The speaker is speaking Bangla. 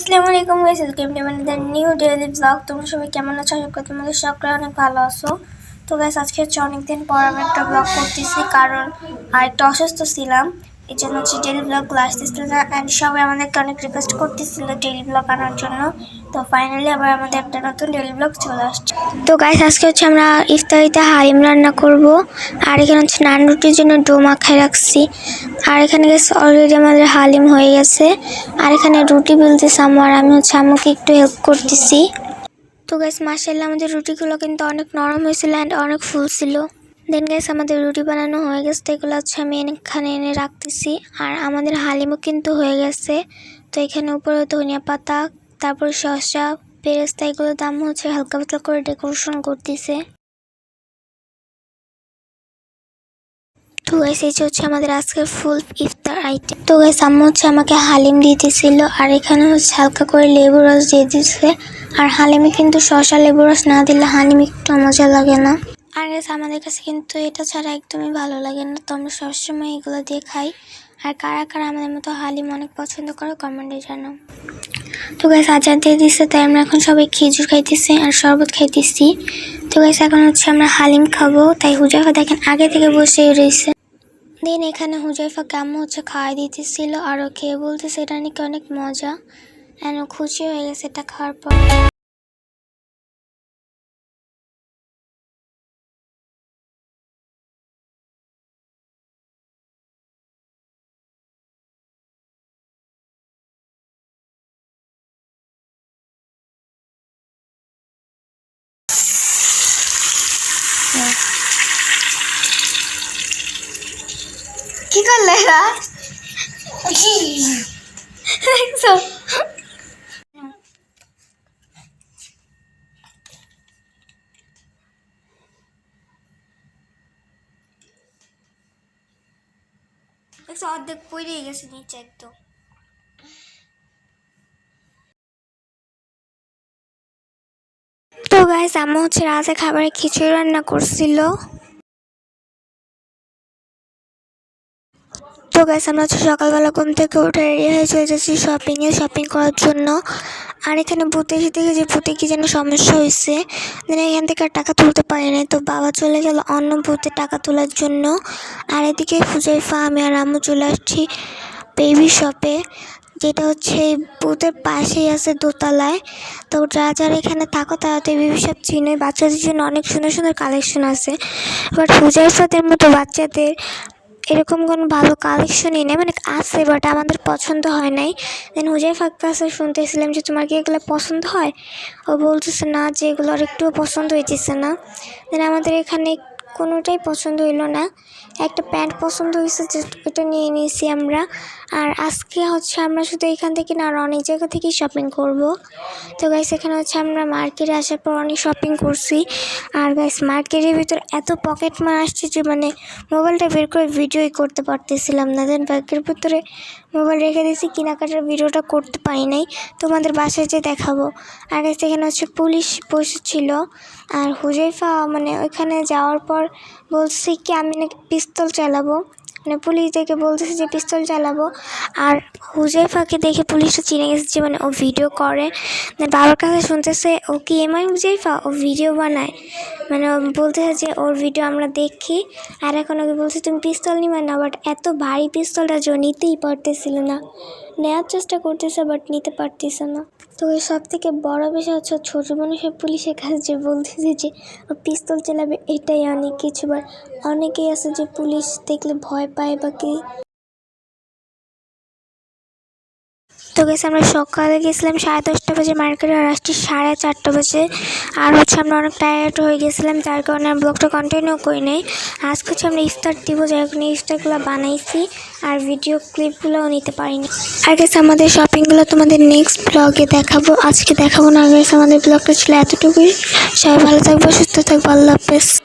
আসসালামু আলাইকুম গাইস ওয়েলকাম টু আমাদের নিউ ডেইলি ব্লগ তোমরা সবাই কেমন আছো? আশা করি তোমাদের সকলে অনেক ভালো আছো। তো গাইস আজকে হচ্ছে অনেকদিন পর আমি একটা ব্লগ করতেছি, কারণ আর একটু অসুস্থ ছিলাম। এই জন্য হচ্ছে ডেইলি ব্লগ ক্লাস দিচ্ছিল না। অ্যান্ড সবাই আমাদেরকে অনেক রিকোয়েস্ট করতেছিল ডেইলি ব্লগ আনার জন্য। তো ফাইনালি আবার আমাদের একটা নতুন ডেলি ব্লগ চলে আসছে। তো গাইস আজকে হচ্ছে আমরা ইফতারিতে হালিম রান্না করব, আর এখানে হচ্ছে নান রুটির জন্য ডো মাখায় রাখছি। আর এখানে গেছে অলরেডি আমাদের হালিম হয়ে গেছে, আর এখানে রুটি বেলতেছে আমার আমি হচ্ছে আমাকে একটু হেল্প করতেছি। তো গাইস মাসাল্লাহ আমাদের রুটিগুলো কিন্তু অনেক নরম হয়েছিল অ্যান্ড অনেক ফুল ছিল। দেন গাইস আমাদের রুটি বানানো হয়ে গেছে, তো এগুলো হচ্ছে আমি এখানে এনে রাখতেছি। আর আমাদের হালিমও কিন্তু হয়ে গেছে, তো এখানে উপরে ধনিয়া পাতা তারপর শসা পেরেস্তা এগুলোর দাম হচ্ছে হালকা পাতলা করে ডেকোরেশন করতেছে। তো গাইস এই হচ্ছে আমাদের আজকের ফুল ইফতার আইটেম তো গাইস আম্মু হচ্ছে আমাকে হালিম দিতেছিল আর এখানে হচ্ছে হালকা করে লেবু রস দিয়ে দিচ্ছে আর হালিমে কিন্তু শসা লেবু রস না দিলে হালিম একটু মজা লাগে না। আর আমাদের কাছে কিন্তু এটা ছাড়া একদমই ভালো লাগে না। তো আমরা সবসময় এগুলো দিয়ে খাই আর কারা কারা আমাদের মতো হালিম অনেক পছন্দ করে কমেন্টে জানাও। তো গাইস আচার দিয়ে দিচ্ছে তাই আমরা এখন সবাই খেজুর খাইতেছি আর শরবত খাইতেছি। তো গাইস এখন হচ্ছে আমরা হালিম খাব। তাই হুজাফা দেখেন, আগে থেকে বসে রয়েছে। দেন এখানে হুজাইফা কেমন হচ্ছে খাওয়াই দিতেছিল আর খেয়ে বলতেছে, এটা নাকি অনেক মজা। ও খুশি হয়ে গেছে এটা খাওয়ার পর। করলে এরা দেখছ? দেখছ, অর্ধেক পড়ে গেছে নিচে একদম। তো গাইস আম্মু হচ্ছে রাতে খাবারে খিচুড়ি রান্না করছিল। তো গাইস আমরা হচ্ছে সকালবেলা ঘুম থেকে উঠে রেডি হয়ে চলে যাচ্ছি শপিংয়ে শপিং করার জন্য। আর এখানে বুথে এসে থেকে যে বুথে কি যেন সমস্যা হয়েছে যেন এখান থেকে আর টাকা তুলতে পারি নাই। তো বাবা চলে গেল অন্য বুথে টাকা তোলার জন্য। আর এদিকে ফুজাইফা আমি আর আম্মু চলে আসছি বেবি শপে যেটা হচ্ছে বুথের পাশেই আছে দোতলায়। তো যারা যারা এখানে থাকো, তারা তো বেবি শপ চিনে বাচ্চাদের জন্য অনেক সুন্দর সুন্দর কালেকশন আছে। বাট ফুজাইফাদের মতো বাচ্চাদের এরকম কোনো ভালো কালেকশনই নেই। মানে আছে বাট আমাদের পছন্দ হয় নাই। দেন হুজাই ফাঁকা কাছে শুনতেছিলাম যে তোমার কি এগুলো পছন্দ হয়? ও বলতেছে, না যে এগুলো আর একটুও পছন্দ হইতেছে না। দেন আমাদের এখানে কোনোটাই পছন্দ হইল না। একটা প্যান্ট পছন্দ হয়েছে যে ওটা নিয়ে নিয়েছি আমরা। আর আজকে হচ্ছে আমরা শুধু এখান থেকে না, আর অনেক জায়গা থেকেই শপিং করব। তো গাইস এখানে হচ্ছে আমরা মার্কেটে আসার পর অনেক শপিং করছি। আর গাইস মার্কেটের ভিতর এত পকেট মার আসছে যে মানে মোবাইলটা বের করে ভিডিওই করতে পারতেছিলাম না। দেন ব্যাগের ভিতরে মোবাইল রেখে দিয়েছি, কেনাকাটার ভিডিওটা করতে পারি নাই। তোমাদের বাসায় যে দেখাবো। আর সেখানে হচ্ছে পুলিশ বসেছিল আর হুজাইফা মানে ওইখানে যাওয়ার পর বলছি কি, আমি নাকি পিস্তল চালাবো। মানে পুলিশ দেখে বলতেছে যে পিস্তল চালাবো। আর হুজাইফাকে দেখে পুলিশটা চিনে গেছে যে মানে ও ভিডিও করে। মানে বাবার কাছে শুনতেছে, ও কি এম এমআই হুজাইফা? ও ভিডিও বানায়? মানে ও বলতেছে যে, ওর ভিডিও আমরা দেখি। আর এখন ওকে বলছে, তুমি পিস্তল নিবে না বাট এত ভারী পিস্তলটা জো নিতেই পারতেছিল না। নেওয়ার চেষ্টা করতেছে বাট নিতে পারতেছে না। তো সব থেকে বড় বিষয় হচ্ছে ছোট মানুষের পুলিশের কাছে যে বলতে যে পিস্তল চালাবে। এটাই অনেক কিছু। বার অনেকেই আছে যে পুলিশ দেখলে ভয় পায় বা কি। তো গেছে, আমরা সকালে গেছিলাম সাড়ে দশটা বাজে মার্কেটে, আর আসছি সাড়ে চারটা বাজে। আর হচ্ছে আমরা অনেক টায়ার্ড হয়ে গেছিলাম, যার কারণে আমি ব্লগটা কন্টিনিউ করি নাই। আজকে হচ্ছে আমরা ইফতার দিব যার কারণে ইফতারগুলো বানাইছি, আর ভিডিও ক্লিপগুলোও নিতে পারিনি। আর গেছে আমাদের শপিংগুলো তোমাদের নেক্সট ব্লগে দেখাবো। আজকে দেখাবো না, আর গেছে আমাদের ব্লগটা ছিল এতটুকুই। সবাই ভালো থাকব, সুস্থ থাকব, আল্লাহ হাফেজ।